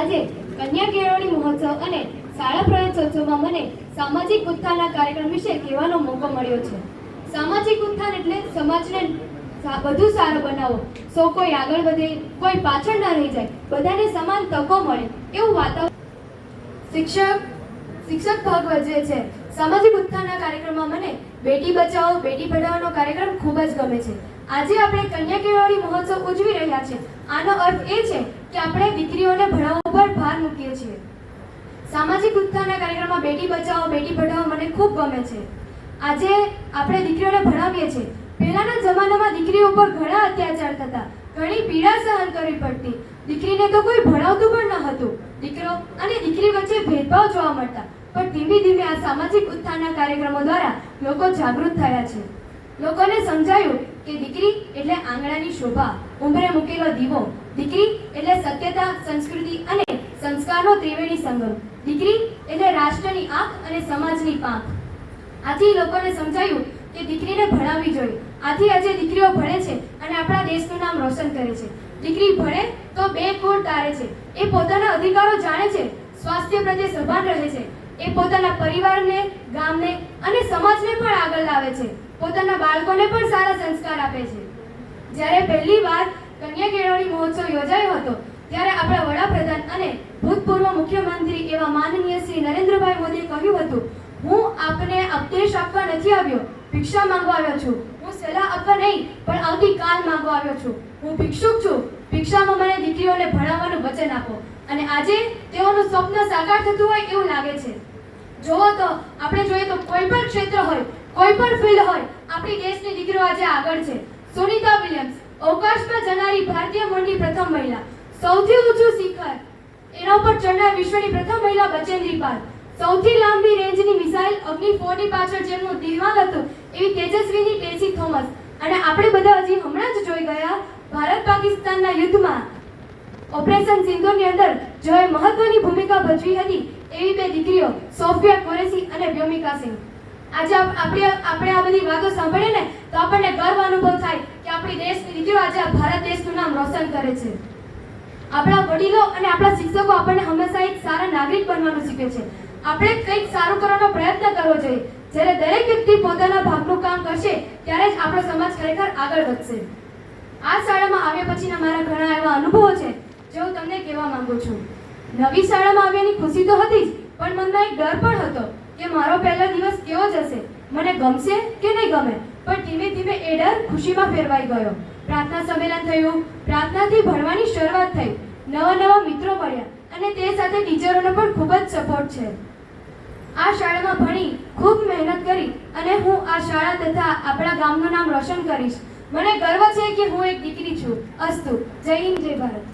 આજે કન્યા કેળવણી મહોત્સવ અને શાળા પ્રયોગોત્સવમાં મને સામાજિક ઉત્થાનના કાર્યક્રમ વિશે કહેવાનો મોકો મળ્યો છે. સામાજિક ઉત્થાન એટલે સમાજને વધુ સારો બનાવો. સૌ કોઈ આગળ વધે, કોઈ પાછળ ના રહી જાય, બધાને સમાન તકો મળે એવું વાતાવરણ. શિક્ષક શિક્ષક ભાગ ભજવે છે. સામાજિક ઉત્થાનના કાર્યક્રમમાં મને બેટી બચાવો, બેટી પઢાઓનો કાર્યક્રમ ખૂબ જ ગમે છે. આજે આપણે કન્યા કેળવણી મહોત્સવ ઉજવી રહ્યા છે. આનો અર્થ એ છે કે આપણે દીકરીઓને ભણાવવા પર ભાર મૂકીએ છીએ. સામાજિક ઉત્થાનના કાર્યક્રમમાં બેટી બચાવો, બેટી પઢાવો મને ખૂબ ગમે છે. આજે આપણે દીકરીઓને ભણાવીએ છીએ. પહેલાના જમાનામાં દીકરીઓ ઉપર ઘણા અત્યાચાર થતા. ઘણી પીડા સહન કરવી પડતી. દીકરીને તો કોઈ ભણાવતું પણ ન હતું. દીકરો અને દીકરી વચ્ચે ભેદભાવ જોવા મળતા. પણ ધીમે ધીમે આ સામાજિક ઉત્થાનના કાર્યક્રમો દ્વારા લોકો જાગૃત થયા છે. લોકોને સમજાયું કે દીકરી એટલે આંગણાની શોભા ઉંમરે મૂકેલો દીવો, દીકરી એટલે સત્યતા, સંસ્કૃતિ અને સંસ્કારનો ત્રિવેણી સંગમ, દીકરી એટલે રાષ્ટ્રની આંખ અને સમાજની પાંખ. આથી લોકોને સમજાયું કે દીકરીને ભણાવવી જોઈએ. આથી આજે દીકરીઓ ભણે છે અને આપણા દેશનું નામ રોશન કરે છે. દીકરી ભણે તો બે કુળ તારે છે. એ પોતાના અધિકારો જાણે છે. સ્વાસ્થ્ય પ્રત્યે સભાન રહે છે. એ પોતાના પરિવારને, ગામને અને સમાજને પણ આગળ લાવે છે. પોતાના બાળકોને પણ સારા સંસ્કાર આપે છે. જ્યારે પહેલી વાર કન્યા કેળવણી મહોત્સવ યોજાયો હતો, ત્યારે આપણા વડાપ્રધાન અને ભૂતપૂર્વ મુખ્યમંત્રી એવા માનનીય શ્રી નરેન્દ્રભાઈ મોદીએ કહ્યું હતું, હું આપને ઉપદેશ આપવા નથી આવ્યો, ભિક્ષા માંગવા આવ્યો છું. હું સલાહ આપવા નહીં, પણ આવતી કાલ માંગવા આવ્યો છું. હું ભિક્ષુક છું. ભિક્ષામાં દીકરીઓને ભણાવવાનું વચન આપો. અને આજે તેઓનું સ્વપ્ન સાકાર થતું હોય એવું લાગે છે. જોવો તો, આપણે જોઈએ તો કોઈ પણ ક્ષેત્ર હોય, કોઈ પણ ફિલ્ડ હોય, આપણી દેશની દીકરીઓ આજે આગળ છે. સુનિતા વિલિયમ્સ, અવકાશમાં જનારી ભારતીય મૂળની પ્રથમ મહિલા. સૌથી ઊંચું શિખર, એના ઉપર ચડનાર વિશ્વની પ્રથમ મહિલા બચેન્દ્રી પાલ. સૌથી લાંબી રેન્જની મિસાઇલ અગ્નિ 4 ની પાછળ જેમનું દિમાગ હતું, એવી તેજસ્વીની ટેસી થોમસ. અને આપણે બધા હજી હમણાં જ જોઈ ગયા ભારત પાકિસ્તાનના યુદ્ધમાં ઓપરેશન સિંદૂરની અંદર જેઓએ મહત્વની ભૂમિકા ભજવી હતી એવી બે દીકરીઓ, સોફિયા કોરેસી અને વ્યોમિકા સિંહ. આજે આપણે આપણે આ બધી વાતો સાંભળીએ ને, તો આપણને ગર્વ અનુભવ થાય કે આપણી દેશની દીકરીઓ આજે ભારત દેશનું નામ રોશન કરે છે. આપણા વડીલો અને આપણા શિક્ષકો આપણને હંમેશા એક સારા નાગરિક બનવાનું શીખે છે. આપણે કંઈક સારું કરવાનો પ્રયત્ન કરવો જોઈએ. જ્યારે દરેક વ્યક્તિ પોતાના ભાગનું કામ કરશે, ત્યારે જ આપણો સમાજ ખરેખર આગળ વધશે. આ શાળામાં આવ્યા પછીના મારા ઘણા એવા અનુભવો છે. જે તમને કહેવા માંગુ છું, નવી શાળામાં આવ્યાની ખુશી તો હતી જ, પણ મનમાં એક ડર પણ હતો કે મારો પહેલો દિવસ કેવો જશે મને ગમશે કે નહીં ગમે, પણ ધીમે ધીમે એ ડર ખુશીમાં ફેરવાઈ ગયો. પ્રાર્થના સંમેલન થયું, પ્રાર્થનાથી ભણવાની શરૂઆત થઈ, નવા નવા મિત્રો મળ્યા, અને તે સાથે ટીચરોનો પણ ખૂબ જ સપોર્ટ છે. આ શાળામાં ભણી ખૂબ મહેનત કરી, અને હું આ શાળા તથા આપણા ગામનું નામ રોશન કરીશ. મને ગર્વ છે કે હું એક દીકરી છું. અસ્તુ. જય હિન્દ, જય ભારત.